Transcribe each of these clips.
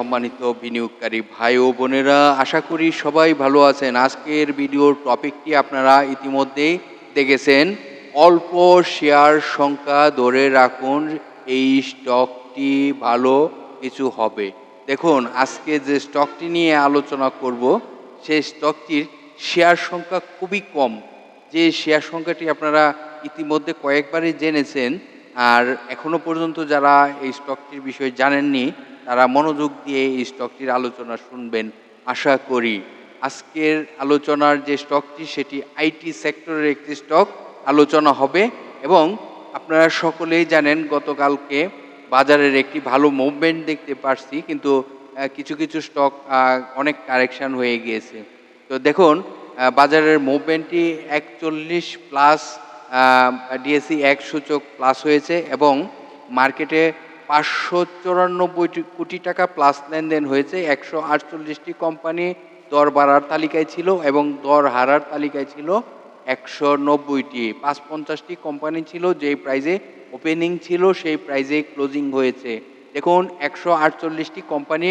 সম্মানিত বিনিয়োগকারী ভাই ও বোনেরা, আশা করি সবাই ভালো আছেন। আজকের ভিডিওর টপিকটি আপনারা ইতিমধ্যেই দেখেছেন। অল্প শেয়ার সংখ্যা ধরে রাখুন, এই স্টকটি ভালো কিছু হবে। দেখুন, আজকে যে স্টকটি নিয়ে আলোচনা করব, সেই স্টকটির শেয়ার সংখ্যা খুবই কম। যে শেয়ার সংখ্যাটি আপনারা ইতিমধ্যে কয়েকবারই জেনেছেন, আর এখনও পর্যন্ত যারা এই স্টকটির বিষয়ে জানেননি তারা মনোযোগ দিয়ে এই স্টকটির আলোচনা শুনবেন। আশা করি আজকের আলোচনার যে স্টকটি সেটি আইটি সেক্টরের একটি স্টক আলোচনা হবে এবং আপনারা সকলেই জানেন, গতকালকে বাজারের একটি ভালো মুভমেন্ট দেখতে পারছি, কিন্তু কিছু কিছু স্টক অনেক কারেকশন হয়ে গিয়েছে। তো দেখুন বাজারের মুভমেন্টটি একচল্লিশ প্লাস ডিএসসি এক সূচক প্লাস হয়েছে এবং মার্কেটে পাঁচশো চুরানব্বই কোটি টাকা প্লাস লেনদেন হয়েছে, একশো আটচল্লিশটি কোম্পানি দর বাড়ার তালিকায় ছিল এবং দর হারার তালিকায় ছিল একশো নব্বইটি। পাঁচ পঞ্চাশটি কোম্পানি ছিল, যেই প্রাইজে ওপেনিং ছিল, সেই প্রাইজে ক্লোজিং হয়েছে। দেখুন, একশো আটচল্লিশটি কোম্পানি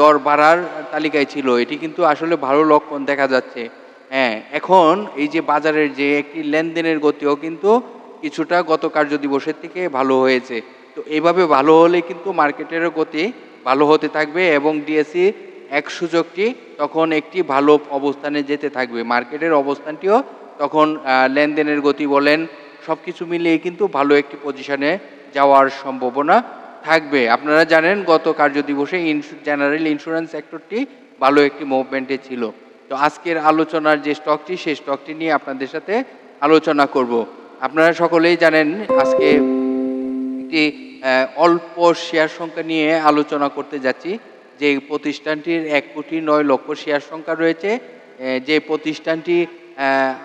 দর বাড়ার তালিকায় ছিল। এটি কিন্তু আসলে ভালো লক্ষণ দেখা যাচ্ছে। হ্যাঁ এখন এই যে বাজারের যে একটি লেনদেনের গতিও কিন্তু কিছুটা গত কার্য দিবসের থেকে ভালো হয়েছে। তো এইভাবে ভালো হলে কিন্তু মার্কেটেরও গতি ভালো হতে থাকবে এবং ডিএসসি এক সূচকটি তখন একটি ভালো অবস্থানে যেতে থাকবে। মার্কেটের অবস্থানটিও তখন লেনদেনের গতি বলেন সব কিছু মিলিয়ে কিন্তু ভালো একটি পজিশনে যাওয়ার সম্ভাবনা থাকবে। আপনারা জানেন, গত কার্য দিবসে জেনারেল ইন্স্যুরেন্স সেক্টরটি ভালো একটি মুভমেন্টে ছিল। তো আজকের আলোচনার যে স্টকটি, সেই স্টকটি নিয়ে আপনাদের সাথে আলোচনা করব। আপনারা সকলেই জানেন, আজকে একটি অল্প শেয়ার সংখ্যা নিয়ে আলোচনা করতে যাচ্ছি। যে প্রতিষ্ঠানটির এক কোটি নয় লক্ষ শেয়ার সংখ্যা রয়েছে যে প্রতিষ্ঠানটি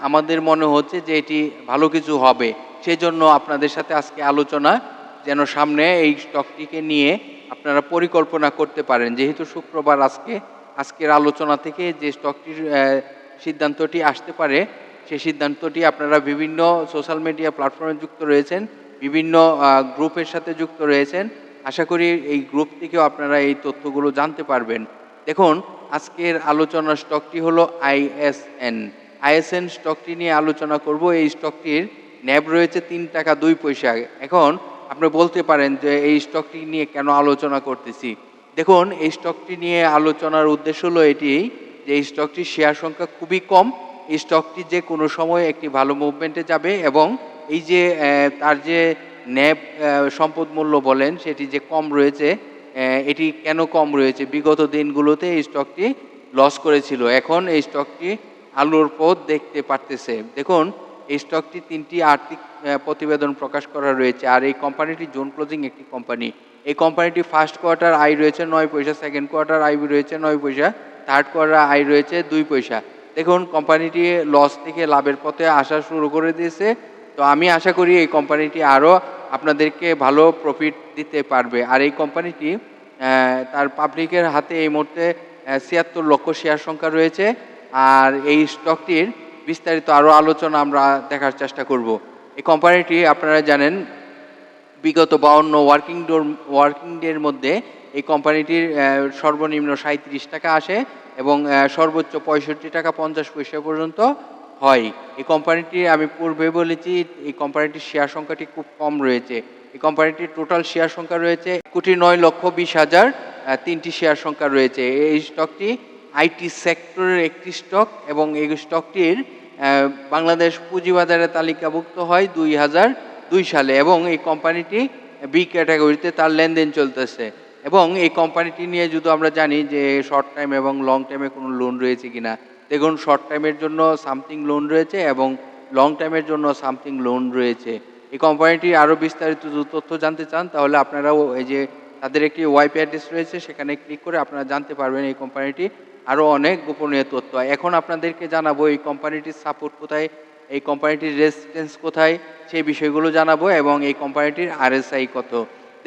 আমাদের মনে হচ্ছে যে এটি ভালো কিছু হবে। সেজন্য আপনাদের সাথে আজকে আলোচনা, যেন সামনে এই স্টকটিকে নিয়ে আপনারা পরিকল্পনা করতে পারেন। যেহেতু শুক্রবার আজকে, আজকের আলোচনা থেকে যে স্টকটির সিদ্ধান্তটি আসতে পারে সেই সিদ্ধান্তটি আপনারা বিভিন্ন সোশ্যাল মিডিয়া প্ল্যাটফর্মে যুক্ত রয়েছেন। বিভিন্ন গ্রুপের সাথে যুক্ত রয়েছেন। আশা করি এই গ্রুপ থেকেও আপনারা এই তথ্যগুলো জানতে পারবেন। দেখুন, আজকের আলোচনার স্টকটি হলো আইএসএন আইএসএন স্টকটি নিয়ে আলোচনা করব। এই স্টকটির ন্যাব রয়েছে তিন টাকা দুই পয়সা। এখন আপনি বলতে পারেন যে এই স্টকটি নিয়ে কেন আলোচনা করতেছি। দেখুন, এই স্টকটি নিয়ে আলোচনার উদ্দেশ্য হলো এটি, যে এই স্টকটির শেয়ার সংখ্যা খুবই কম। এই স্টকটি যে কোনো সময় একটি ভালো মুভমেন্টে যাবে এবং এই যে তার যে ন্যাব সম্পদ মূল্য বলেন, সেটি যে কম রয়েছে এটি কেন কম রয়েছে? বিগত দিনগুলোতে এই স্টকটি লস করেছিল। এখন এই স্টকটি আলোর পথ দেখতে পারতেছে। দেখুন, এই স্টকটি তিনটি আর্থিক প্রতিবেদন প্রকাশ করা রয়েছে। আর এই কোম্পানিটি জোন ক্লোজিং একটি কোম্পানি এই কোম্পানিটি ফার্স্ট কোয়ার্টার আয় রয়েছে নয় পয়সা সেকেন্ড কোয়ার্টার আয় রয়েছে নয় পয়সা থার্ড কোয়ার্টার আয় রয়েছে দুই পয়সা। দেখুন কোম্পানিটি লস থেকে লাভের পথে আসা শুরু করে দিয়েছে। তো আমি আশা করি এই কোম্পানিটি আরও আপনাদেরকে ভালো প্রফিট দিতে পারবে। আর এই কোম্পানিটি তার পাবলিকের হাতে এই মুহূর্তে ছিয়াত্তর লক্ষ শেয়ার সংখ্যা রয়েছে। আর এই স্টকটির বিস্তারিত আরও আলোচনা আমরা দেখার চেষ্টা করব। এই কোম্পানিটি আপনারা জানেন, বিগত বাউন্ন ওয়ার্কিং ডোর ওয়ার্কিং ডের মধ্যে এই কোম্পানিটির সর্বনিম্ন সাঁত্রিশ টাকা আসে এবং সর্বোচ্চ পঁয়ষট্টি টাকা পঞ্চাশ পয়সা পর্যন্ত হয়। এই কোম্পানিটি আমি পূর্বে বলেছি, এই কোম্পানিটির শেয়ার সংখ্যাটি খুব কম রয়েছে। এই কোম্পানিটির টোটাল শেয়ার সংখ্যা রয়েছে কোটি নয় লক্ষ বিশ হাজার তিনটি শেয়ার সংখ্যা রয়েছে। এই স্টকটি আইটি সেক্টরের একটি স্টক এবং এই স্টকটির বাংলাদেশ পুঁজিবাজারে তালিকাভুক্ত হয় দুই হাজার দুই সালে এবং এই কোম্পানিটি বি ক্যাটাগরিতে তার লেনদেন চলতেছে। এবং এই কোম্পানিটি নিয়ে যদি আমরা জানি যে শর্ট টাইম এবং লং টাইমে কোনো লোন রয়েছে কিনা দেখুন শর্ট টাইমের জন্য সামথিং লোন রয়েছে এবং লং টাইমের জন্য সামথিং লোন রয়েছে। এই কোম্পানিটি আরও বিস্তারিত তথ্য জানতে চান, তাহলে আপনারাও এই যে তাদের একটি ওয়াইপি অ্যাড্রেস রয়েছে, সেখানে ক্লিক করে আপনারা জানতে পারবেন এই কোম্পানিটি আরও অনেক গোপনীয় তথ্য। এখন আপনাদেরকে জানাব এই কোম্পানিটির সাপোর্ট কোথায়, এই কোম্পানিটির রেসিডেন্স কোথায়, সেই বিষয়গুলো জানাব এবং এই কোম্পানিটির আরএসআই কত।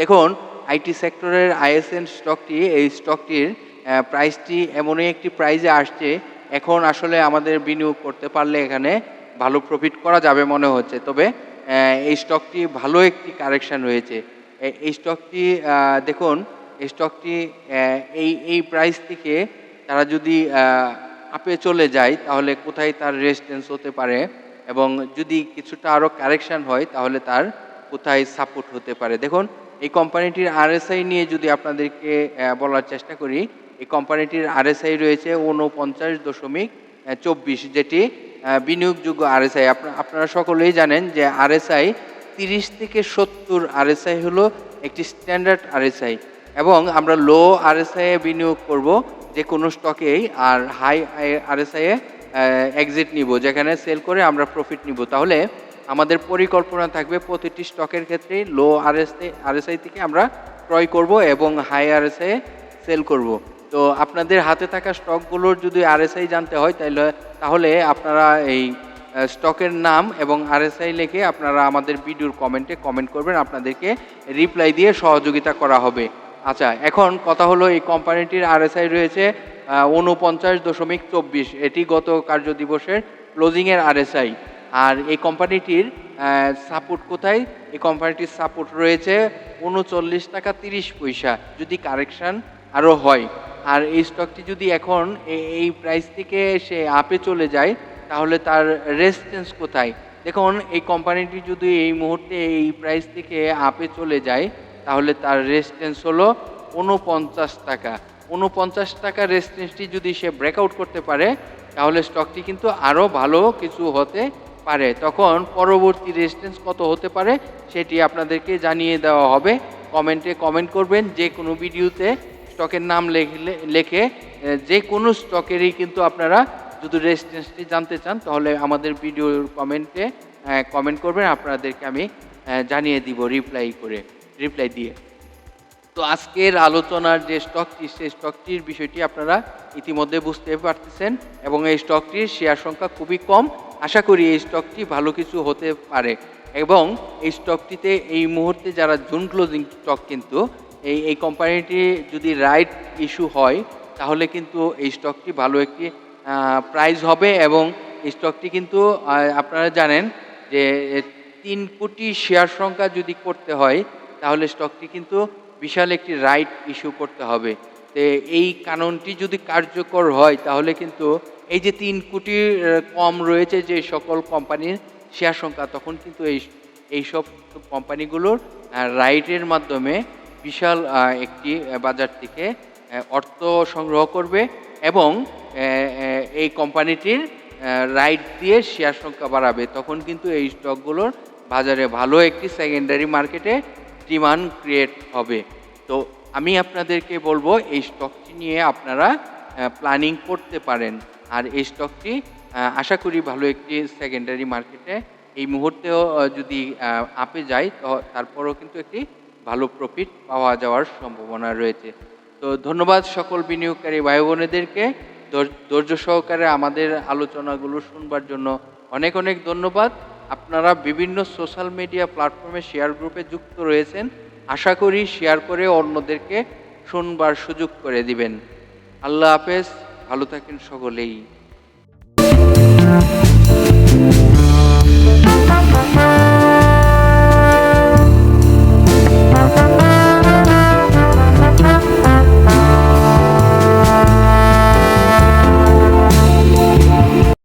দেখুন আইটি সেক্টরের আইএসএন স্টকটি এই স্টকটির প্রাইসটি এমনই একটি প্রাইজে আসছে এখন আসলে আমাদের বিনিয়োগ করতে পারলে এখানে ভালো প্রফিট করা যাবে মনে হচ্ছে। তবে এই স্টকটি ভালো একটি কারেকশন হয়েছে এ- এই স্টকটি দেখুন, এই স্টকটি এই এই প্রাইস থেকে তারা যদি আপে চলে যায়, তাহলে কোথায় তার রেজিস্ট্যান্স হতে পারে? এবং যদি কিছুটা আরও কারেকশন হয়, তাহলে তার কোথায় সাপোর্ট হতে পারে? দেখুন, এই কোম্পানিটির আরএসআই নিয়ে যদি আপনাদেরকে বলার চেষ্টা করি এই কোম্পানিটির আরএসআই রয়েছে ঊনপঞ্চাশ দশমিক চব্বিশ যেটি বিনিয়োগযোগ্য আরএসআই আপনারা সকলেই জানেন যে আরএসআই তিরিশ থেকে সত্তর আরএসআই হলো একটি স্ট্যান্ডার্ড আরএসআই এবং আমরা লো আরএসআই এ বিনিয়োগ করব যে কোনো স্টকেই আর হাই আরএসআই এ এক্সিট নিব যেখানে সেল করে আমরা প্রফিট নিব তাহলে আমাদের পরিকল্পনা থাকবে প্রতিটি স্টকের ক্ষেত্রে লো আরএসআই আরএসআই থেকে আমরা ক্রয় করব এবং হাই আরএসআই সেল করব তো আপনাদের হাতে থাকা স্টকগুলোর যদি আরএসআই জানতে হয় তাহলে তাহলে আপনারা এই স্টকের নাম এবং আরএসআই লিখে আপনারা আমাদের ভিডিওর কমেন্টে কমেন্ট করবেন, আপনাদেরকে রিপ্লাই দিয়ে সহযোগিতা করা হবে। আচ্ছা এখন কথা হলো এই কোম্পানিটির আরএসআই রয়েছে উনপঞ্চাশ দশমিক চব্বিশ, এটি গত কার্য দিবসের ক্লোজিংয়ের আরএসআই। আর এই কোম্পানিটির সাপোর্ট কোথায়? এই কোম্পানিটির সাপোর্ট রয়েছে উনচল্লিশ টাকা তিরিশ পয়সা, যদি কারেকশন আরও হয়। আর এই স্টকটি যদি এখন এই প্রাইস থেকে সে আপে চলে যায়, তাহলে তার রেজিস্ট্যান্স কোথায়? দেখুন, এই কোম্পানিটি যদি এই মুহূর্তে এই প্রাইস থেকে আপে চলে যায়, তাহলে তার রেজিস্ট্যান্স হলো উনপঞ্চাশ টাকা। উনপঞ্চাশ টাকা রেজিস্ট্যান্সটি যদি সে ব্রেকআউট করতে পারে, তাহলে স্টকটি কিন্তু আরও ভালো কিছু হতে পারে। তখন পরবর্তী রেজিস্ট্যান্স কত হতে পারে, সেটি আপনাদেরকে জানিয়ে দেওয়া হবে। কমেন্টে কমেন্ট করবেন যে কোনো ভিডিওতে স্টকের নাম লেখলে লেখে যে কোনো স্টকেরই কিন্তু আপনারা যদি রেজিস্ট্যান্সটি জানতে চান, তাহলে আমাদের ভিডিওর কমেন্টে কমেন্ট করবেন, আপনাদেরকে আমি জানিয়ে দিব রিপ্লাই করে, রিপ্লাই দিয়ে। তো আজকের আলোচনার যে স্টকটি, সেই স্টকটির বিষয়টি আপনারা ইতিমধ্যে বুঝতে পারতেছেন, এবং এই স্টকটির শেয়ার সংখ্যা খুবই কম। আশা করি এই স্টকটি ভালো কিছু হতে পারে। এবং এই স্টকটিতে এই মুহূর্তে যারা জুন ক্লোজিং স্টক কিন্তু এই এই কোম্পানিটি যদি রাইট ইস্যু হয়, তাহলে কিন্তু এই স্টকটি ভালো একটি প্রাইস হবে এবং এই স্টকটি কিন্তু আপনারা জানেন যে তিন কোটি শেয়ার সংখ্যা যদি করতে হয়, তাহলে স্টকটি কিন্তু বিশাল একটি রাইট ইস্যু করতে হবে। তো এই কানুনটি যদি কার্যকর হয়, তাহলে কিন্তু এই যে তিন কোটির কম রয়েছে যে সকল কোম্পানির শেয়ার সংখ্যা, তখন কিন্তু এই, এইসব কোম্পানিগুলোর রাইটের মাধ্যমে বিশাল একটি বাজার থেকে অর্থ সংগ্রহ করবে এবং এই কোম্পানিটির রাইট দিয়ে শেয়ার সংখ্যা বাড়াবে। তখন কিন্তু এই স্টকগুলোর বাজারে ভালো একটি সেকেন্ডারি মার্কেটে ডিমান্ড ক্রিয়েট হবে। তো আমি আপনাদেরকে বলব, এই স্টকটি নিয়ে আপনারা প্ল্যানিং করতে পারেন। আর এই স্টকটি আশা করি ভালো একটি সেকেন্ডারি মার্কেটে এই মুহূর্তেও যদি আপে যায় তারপরেও কিন্তু একটি ভালো প্রফিট পাওয়া যাওয়ার সম্ভাবনা রয়েছে। তো ধন্যবাদ সকল বিনিয়োগকারী ভাই বোনেদেরকে ধৈর্য সহকারে আমাদের আলোচনাগুলো শুনবার জন্য অনেক অনেক ধন্যবাদ। আপনারা বিভিন্ন সোশ্যাল মিডিয়া প্ল্যাটফর্মে শেয়ার গ্রুপে যুক্ত রয়েছেন। আশা করি শেয়ার করে অন্যদেরকে শুনবার সুযোগ করে দিবেন। আল্লাহ হাফেজ, ভালো থাকেন সকলেই।